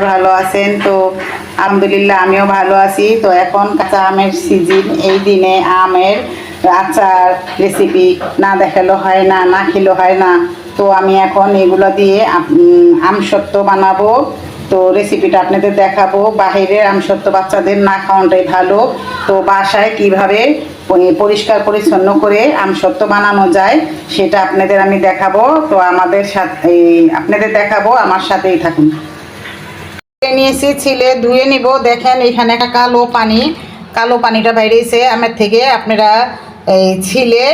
ভালো আছেন? তো আলহামদুলিল্লাহ, আমিও ভালো আছি। তো এখন কাঁচা আমের সিজন এই দিনে আমের আচার রেসিপি না দেখাল হয় না না খেলো হয় না। তো আমি এখন এগুলো দিয়ে, আম- আমসত্ত্ব বানাবো। তো রেসিপিটা আপনাদের দেখাবো। বাহিরের আমসত্ত্ব বাচ্চাদের না খাওয়াটাই ভালো। তো বাসায় কীভাবে পরিষ্কার পরিচ্ছন্ন করে আমসত্ত্ব বানানো যায়, সেটা আপনাদের আমি দেখাবো। তো আমাদের সাথে আপনাদের দেখাবো, আমার সাথেই থাকুন। নিয়েছি, ছিলে, ধুয়ে নিব। দেখেন, এখানে একটা কালো পানি, কালো পানিটা বাইরেছে। আমের থেকে আপনারা এই ছিলে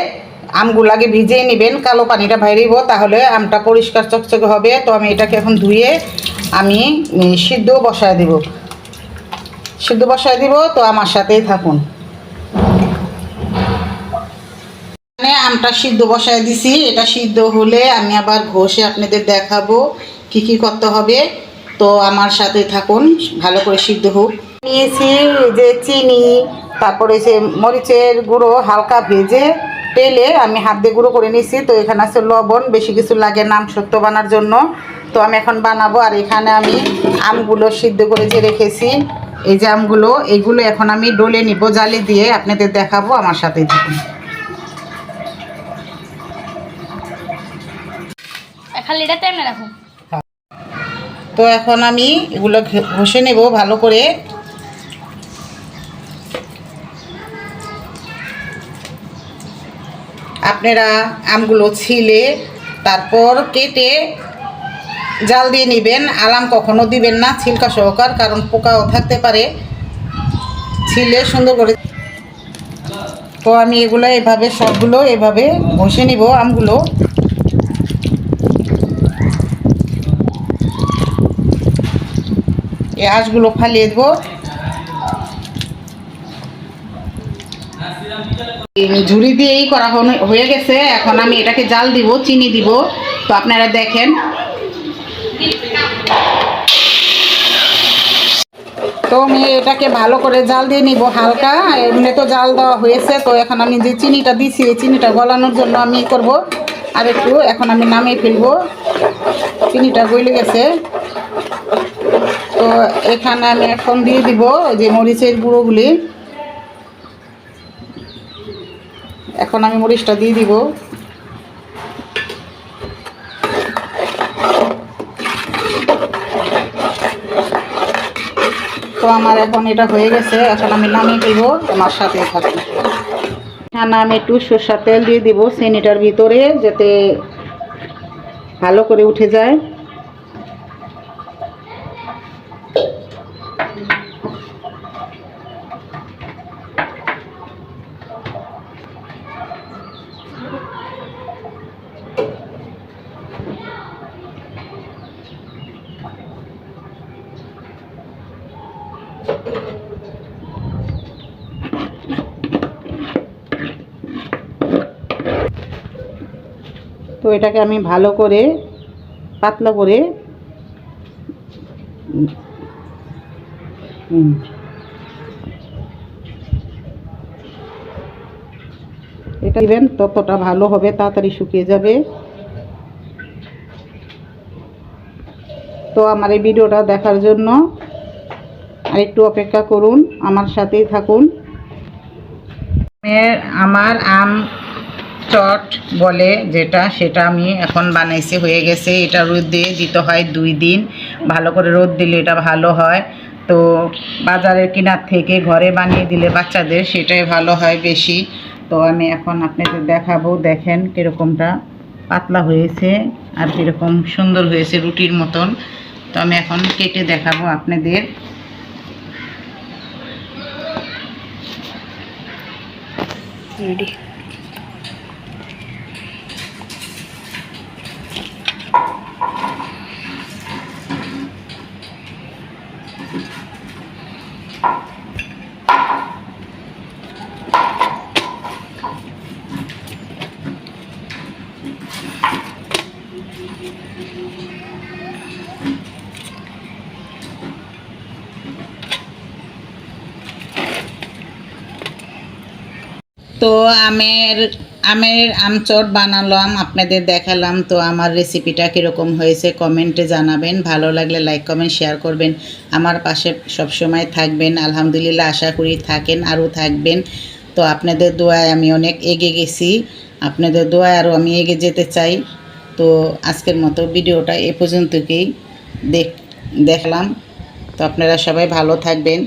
আমগুলাকে ভিজিয়ে নেবেন, কালো পানিটা বাইরেব তাহলে আমটা পরিষ্কার চকচকে হবে। তো আমি এটাকে এখন ধুয়ে আমি সিদ্ধ বসায় দিব। সিদ্ধ বসায় দিব, তো আমার সাথেই থাকুন। আমটা সিদ্ধ বসায় দিছি। এটা সিদ্ধ হলে আমি আবার ঘষে আপনাদের দেখাবো কি কি করতে হবে। তো আমার সাথে থাকুন, ভালো করে সিদ্ধ হোক। নিয়েছি যে চিনি, তারপরে যে মরিচের গুঁড়ো হালকা ভেজে তেলে আমি হাত দিয়ে গুঁড়ো করে নিয়েছি। তো এখানে আছে লবণ, বেশি কিছু লাগে নাম সত্য বানার জন্য। তো আমি এখন বানাবো, আর এখানে আমি আমগুলো সিদ্ধ করে যে রেখেছি, এই যে আমগুলো, এইগুলো এখন আমি ডলে নিব, জালি দিয়ে আপনাদের দেখাবো, আমার সাথে থাকুন। খালি এটা টাইম রাখো তো এখন আমি এগুলো ঘষে নেব ভালো করে। আপনারা আমগুলো ছিলে, তারপর কেটে জাল দিয়ে নেবেন। আলাম কখনো দিবেন না ছিলকা সহকার, কারণ পোকাও থাকতে পারে। ছিলে সুন্দর করে। তো আমি এগুলো এভাবে, সবগুলো এভাবে ঘষে নিব আমগুলো। এই ফালিয়ে দেবো। ঝুড়ি দিয়েই করা হয়ে গেছে। এখন আমি এটাকে জাল দিব, চিনি দিব। তো আপনারা দেখেন। তো আমি এটাকে ভালো করে জাল দিয়ে নিব হালকা। এমনি তো জাল দেওয়া হয়েছে। তো এখন আমি যে চিনিটা দিছি, এই চিনিটা গলানোর জন্য আমি করব। আর একটু এখন আমি নামিয়ে ফেলব। চিনিটা গলে গেছে। তো এখানে আমি এখন দিয়ে দিব যে মরিচের গুঁড়োগুলি। এখন আমি মরিচটা দিয়ে দিব। তো আমার এখন এটা হয়ে গেছে, এখন আমি নামিয়ে দিব আমার সাথে থাকি। এখানে আমি একটু সর্ষার তেল দিয়ে দিব, চিনিটার ভিতরে যাতে ভালো করে উঠে যায়। তো এটাকে আমি ভালো করে পাতলা করে হুম। এটা দিবেন, ততটা ভালো হবে, তাড়াতাড়ি শুকিয়ে যাবে। তো আমার এই ভিডিওটা দেখার জন্য আর একটু অপেক্ষা করুন, আমার সাথেই থাকুন। আমের- আমার আম চট বলে যেটা, সেটা আমি এখন বানাইছি, হয়ে গেছে। এটা রোদ দিয়ে দিতে হয় দুই দিন। ভালো করে রোদ দিলে এটা ভালো হয়। তো বাজারের কেনার থেকে ঘরে বানিয়ে দিলে বাচ্চাদের সেটাই ভালো হয় বেশি। তো আমি এখন আপনাদের দেখাবো, দেখেন কীরকমটা পাতলা হয়েছে আর কীরকম সুন্দর হয়েছে রুটির মতন। তো আমি এখন কেটে দেখাবো আপনাদের। রেডি। তো আমের আমের আমচট বানালাম, আপনাদের দেখালাম, তো আমার রেসিপিটা কীরকম হয়েছে কমেন্টে জানাবেন। ভালো লাগলে লাইক কমেন্ট শেয়ার করবেন। আমার পাশে সবসময় থাকবেন। আলহামদুলিল্লাহ আশা করি থাকেন, আরও থাকবেন। তো আপনাদের দোয়ায় আমি অনেক এগিয়ে গেছি। আপনাদের দোয়ায় আরও আমি এগিয়ে যেতে চাই। তো আজকের মতো ভিডিওটা এ পর্যন্তকেই দেখ, দেখলাম। তো আপনারা সবাই ভালো থাকবেন।